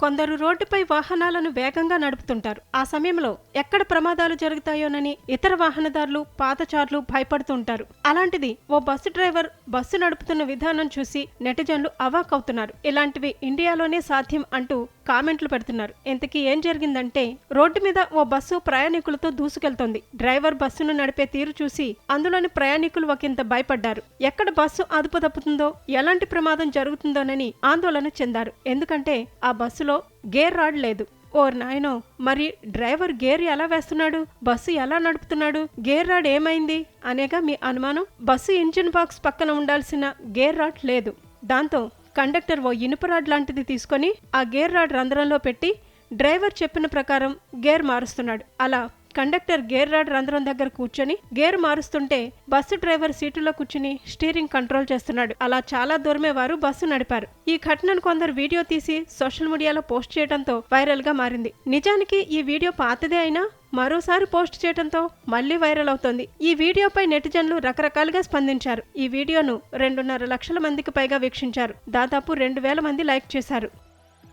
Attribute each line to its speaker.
Speaker 1: కొందరు రోడ్డుపై వాహనాలను వేగంగా నడుపుతుంటారు. ఆ సమయంలో ఎక్కడ ప్రమాదాలు జరుగుతాయోనని ఇతర వాహనదారులు పాదచారులు భయపడుతుంటారు అలాంటిది ఓ బస్సు డ్రైవర్ బస్సు నడుపుతున్న విధానం చూసి నెటిజన్లు అవాకవుతున్నారు. ఇలాంటివి ఇండియాలోనే సాధ్యం అంటూ కామెంట్లు పెడుతున్నారు. ఇంతకీ ఏం జరిగిందంటే రోడ్డు మీద ఓ బస్సు ప్రయాణికులతో దూసుకెళ్తోంది. డ్రైవర్ బస్సును నడిపే తీరు చూసి అందులోని ప్రయాణికులు ఒకంత భయపడ్డారు. ఎక్కడ బస్సు అదుపు తప్పుతుందో ఎలాంటి ప్రమాదం జరుగుతుందోనని ఆందోళన చెందారు. ఎందుకంటే ఆ బస్సులో గేర్ రాడ్ లేదు ఓ నాయనో మరి డ్రైవర్ గేర్ ఎలా వేస్తున్నాడు? బస్సు ఎలా నడుపుతున్నాడు? గేర్ రాడ్ ఏమైంది? అనేగా మీ అనుమానం. బస్సు ఇంజిన్ బాక్స్ పక్కన ఉండాల్సిన గేర్ రాడ్ లేదు. దాంతో కండక్టర్ ఓ ఇనుప రాడ్ లాంటిది తీసుకొని ఆ గేర్ రాడ్ రంధ్రంలో పెట్టి డ్రైవర్ చెప్పిన ప్రకారం గేర్ మారుస్తున్నాడు. అలా కండక్టర్ గేర్ రాడ్ రంధ్రం దగ్గర కూర్చొని గేర్ మారుస్తుంటే బస్సు డ్రైవర్ సీటులో కూర్చుని స్టీరింగ్ కంట్రోల్ చేస్తున్నాడు. అలా చాలా దూరమే వారు బస్సు నడిపారు. ఈ ఘటనను కొందరు వీడియో తీసి సోషల్ మీడియాలో పోస్ట్ చేయడంతో వైరల్గా మారింది. నిజానికి ఈ వీడియో పాతదే అయినా మరోసారి పోస్ట్ చేయడంతో మళ్ళీ వైరల్ అవుతోంది. ఈ వీడియోపై నెటిజన్లు రకరకాలుగా స్పందించారు. ఈ వీడియోను రెండున్నర లక్షల మందికి పైగా వీక్షించారు. దాదాపు రెండు వేల మంది లైక్ చేశారు.